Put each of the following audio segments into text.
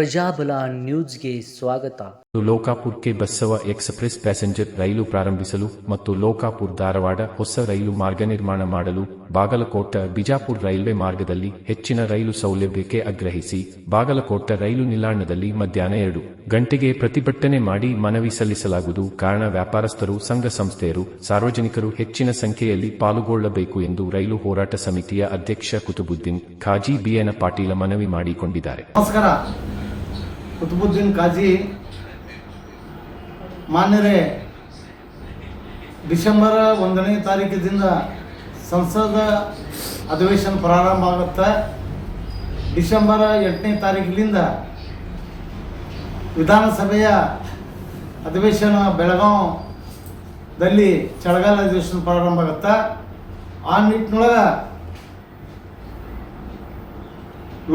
ಪ್ರಜಾಬಲ ನ್ಯೂಸ್ಗೆ ಸ್ವಾಗತ. ಲೋಕಾಪುರ್ಗೆ ಬಸವ ಎಕ್ಸ್ಪ್ರೆಸ್ ಪ್ಯಾಸೆಂಜರ್ ರೈಲು ಪ್ರಾರಂಭಿಸಲು ಮತ್ತು ಲೋಕಾಪುರ್ ಧಾರವಾಡ ಹೊಸ ರೈಲು ಮಾರ್ಗ ನಿರ್ಮಾಣ ಮಾಡಲು ಬಾಗಲಕೋಟ ಬಿಜಾಪುರ್ ರೈಲ್ವೆ ಮಾರ್ಗದಲ್ಲಿ ಹೆಚ್ಚಿನ ರೈಲು ಸೌಲಭ್ಯಕ್ಕೆ ಆಗ್ರಹಿಸಿ ಬಾಗಲಕೋಟ ರೈಲು ನಿಲ್ದಾಣದಲ್ಲಿ ಮಧ್ಯಾಹ್ನ ಎರಡು ಗಂಟೆಗೆ ಪ್ರತಿಭಟನೆ ಮಾಡಿ ಮನವಿ ಸಲ್ಲಿಸಲಾಗುವುದು. ಕಾರಣ ವ್ಯಾಪಾರಸ್ಥರು ಸಂಘ ಸಂಸ್ಥೆಯರು ಸಾರ್ವಜನಿಕರು ಹೆಚ್ಚಿನ ಸಂಖ್ಯೆಯಲ್ಲಿ ಪಾಲ್ಗೊಳ್ಳಬೇಕು ಎಂದು ರೈಲು ಹೋರಾಟ ಸಮಿತಿಯ ಅಧ್ಯಕ್ಷ ಕುತುಬುದ್ದೀನ್ ಖಾಜಿ ಬಿಎನ ಪಾಟೀಲ ಮನವಿ ಮಾಡಿಕೊಂಡಿದ್ದಾರೆ. ನಮಸ್ಕಾರ. ಕುತುಬುದ್ದೀನ್ ಕಾಜಿ ಮಾನ್ಯರೇ, ಡಿಸೆಂಬರ್ ಒಂದನೇ ತಾರೀಕಿದಿಂದ ಸಂಸದ ಅಧಿವೇಶನ ಪ್ರಾರಂಭ ಆಗುತ್ತೆ. ಡಿಸೆಂಬರ್ ಎಂಟನೇ ತಾರೀಕಿನಿಂದ ವಿಧಾನಸಭೆಯ ಅಧಿವೇಶನ ಬೆಳಗಾವದಲ್ಲಿ ಚಳಗಾಲ ಅಧಿವೇಶನ ಪ್ರಾರಂಭ ಆಗುತ್ತೆ. ಆ ನಿಟ್ಟಿನೊಳಗೆ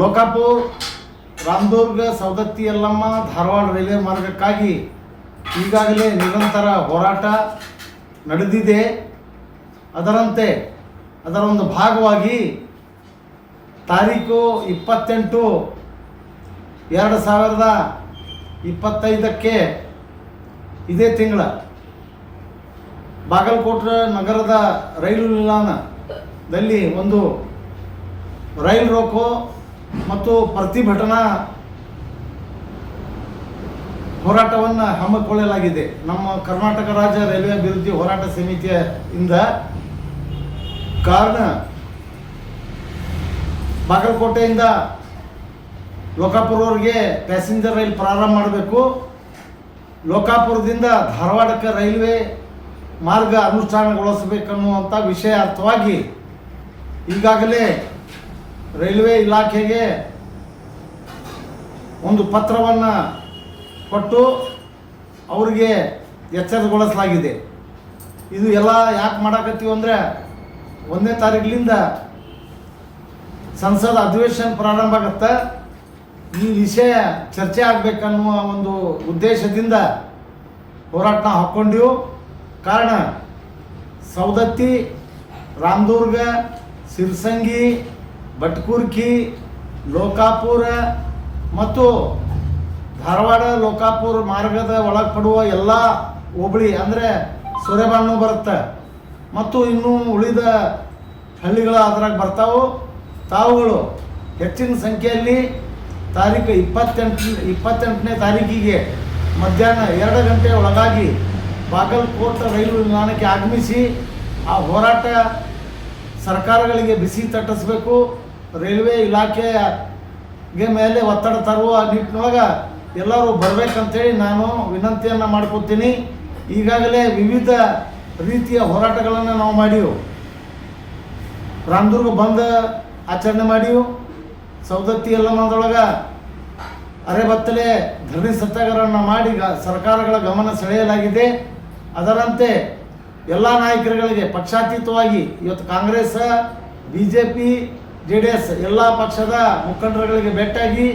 ಲೋಕಾಪುರ್ ರಾಮದುರ್ಗ, ಸವದತ್ತಿ, ಯಲ್ಲಮ್ಮ, ಧಾರವಾಡ ರೈಲ್ವೆ ಮಾರ್ಗಕ್ಕಾಗಿ ಈಗಾಗಲೇ ನಿರಂತರ ಹೋರಾಟ ನಡೆದಿದೆ. ಅದರಂತೆ ಅದರ ಒಂದು ಭಾಗವಾಗಿ ತಾರೀಕು ಇಪ್ಪತ್ತೆಂಟು ಎರಡು ಸಾವಿರದ ಇಪ್ಪತ್ತೈದಕ್ಕೆ ಇದೇ ತಿಂಗಳ ಬಾಗಲಕೋಟೆ ನಗರದ ರೈಲು ನಿಲ್ದಾಣದಲ್ಲಿ ಒಂದು ರೈಲ್ ರೋಕೋ ಮತ್ತು ಪ್ರತಿಭಟನಾ ಹೋರಾಟವನ್ನು ಹಮ್ಮಿಕೊಳ್ಳಲಾಗಿದೆ. ನಮ್ಮ ಕರ್ನಾಟಕ ರಾಜ್ಯ ರೈಲ್ವೆ ಅಭಿವೃದ್ಧಿ ಹೋರಾಟ ಸಮಿತಿಯಿಂದ ಕಾರಣ ಬಾಗಲಕೋಟೆಯಿಂದ ಲೋಕಾಪುರವರೆಗೆ ಪ್ಯಾಸೆಂಜರ್ ರೈಲ್ ಪ್ರಾರಂಭ ಮಾಡಬೇಕು. ಲೋಕಾಪುರದಿಂದ ಧಾರವಾಡಕ್ಕೆ ರೈಲ್ವೆ ಮಾರ್ಗ ಅನುಷ್ಠಾನಗೊಳಿಸಬೇಕನ್ನುವಂಥ ವಿಷಯ ಅರ್ಥವಾಗಿ ಈಗಾಗಲೇ ರೈಲ್ವೆ ಇಲಾಖೆಗೆ ಒಂದು ಪತ್ರವನ್ನು ಕೊಟ್ಟು ಅವರಿಗೆ ಎಚ್ಚರಗೊಳಿಸಲಾಗಿದೆ. ಇದು ಎಲ್ಲ ಯಾಕೆ ಮಾಡಾಕತ್ತೀವಿ ಅಂದರೆ ಒಂದನೇ ತಾರೀಕಿನಿಂದ ಸಂಸದ ಅಧಿವೇಶನ ಪ್ರಾರಂಭ ಆಗತ್ತೆ. ಈ ವಿಷಯ ಚರ್ಚೆ ಆಗಬೇಕನ್ನುವ ಒಂದು ಉದ್ದೇಶದಿಂದ ಹೋರಾಟನ ಹಾಕ್ಕೊಂಡಿವು. ಕಾರಣ ಸವದತ್ತಿ, ರಾಮದುರ್ಗ, ಸಿರ್ಸಂಗಿ ಭಟ್ಕುರ್ಕಿ, ಲೋಕಾಪುರ ಮತ್ತು ಧಾರವಾಡ ಲೋಕಾಪುರ ಮಾರ್ಗದ ಒಳಪಡುವ ಎಲ್ಲ ಹೋಬಳಿ ಅಂದರೆ ಸೂರ್ಯಬಾನು ಬರುತ್ತೆ. ಮತ್ತು ಇನ್ನೂ ಉಳಿದ ಹಳ್ಳಿಗಳು ಅದ್ರಾಗ ಬರ್ತಾವು. ತಾವುಗಳು ಹೆಚ್ಚಿನ ಸಂಖ್ಯೆಯಲ್ಲಿ ತಾರೀಕು ಇಪ್ಪತ್ತೆಂಟು ಇಪ್ಪತ್ತೆಂಟನೇ ತಾರೀಕಿಗೆ ಮಧ್ಯಾಹ್ನ ಎರಡು ಗಂಟೆ ಒಳಗಾಗಿ ಬಾಗಲಕೋಟೆ ರೈಲು ನಿಲ್ದಾಣಕ್ಕೆ ಆಗಮಿಸಿ ಆ ಹೋರಾಟ ಸರ್ಕಾರಗಳಿಗೆ ಬಿಸಿ ತಟ್ಟಿಸ್ಬೇಕು. ರೈಲ್ವೆ ಇಲಾಖೆಗೆ ಮೇಲೆ ಒತ್ತಡ ತರುವ ನಿಟ್ಟಿನೊಳಗೆ ಎಲ್ಲರೂ ಬರಬೇಕಂತೇಳಿ ನಾನು ವಿನಂತಿಯನ್ನು ಮಾಡ್ಕೊತೀನಿ. ಈಗಾಗಲೇ ವಿವಿಧ ರೀತಿಯ ಹೋರಾಟಗಳನ್ನು ನಾವು ಮಾಡೀವು. ರಾಮದುರ್ಗ ಬಂದ್ ಆಚರಣೆ ಮಾಡೀವು. ಸವದತ್ತಿ ಎಲ್ಲಮ್ಮದೊಳಗೆ ಅರೆಬತ್ತಲೆ ಧರಣಿ ಸತ್ಯಾಗ್ರಹವನ್ನು ಮಾಡಿ ಸರ್ಕಾರಗಳ ಗಮನ ಸೆಳೆಯಲಾಗಿದೆ. ಅದರಂತೆ ಎಲ್ಲ ನಾಯಕರುಗಳಿಗೆ ಪಕ್ಷಾತೀತವಾಗಿ ಇವತ್ತು Congress B J P J D S ಎಲ್ಲ ಪಕ್ಷದ ಮುಖಂಡರುಗಳಿಗೆ ಭೇಟಿಯಾಗಿ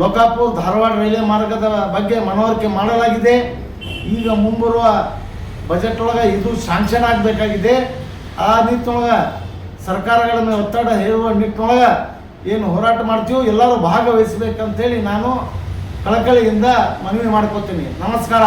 ಲೋಕಾಪುರ್ ಧಾರವಾಡ ರೈಲ್ವೆ ಮಾರ್ಗದ ಬಗ್ಗೆ ಮನವರಿಕೆ ಮಾಡಲಾಗಿದೆ. ಈಗ ಮುಂಬರುವ ಬಜೆಟ್ ಒಳಗೆ ಇದು ಶಾಂಕ್ಷನ್ ಆಗಬೇಕಾಗಿದೆ. ಆ ನಿಟ್ಟಿನೊಳಗೆ ಸರ್ಕಾರಗಳ ಮೇಲೆ ಒತ್ತಡ ಹೇರುವ ನಿಟ್ಟಿನೊಳಗೆ ಏನು ಹೋರಾಟ ಮಾಡ್ತೀವೋ ಎಲ್ಲರೂ ಭಾಗವಹಿಸಬೇಕಂತೇಳಿ ನಾನು ಕಳಕಳಿಯಿಂದ ಮನವಿ ಮಾಡ್ಕೋತೀನಿ. ನಮಸ್ಕಾರ.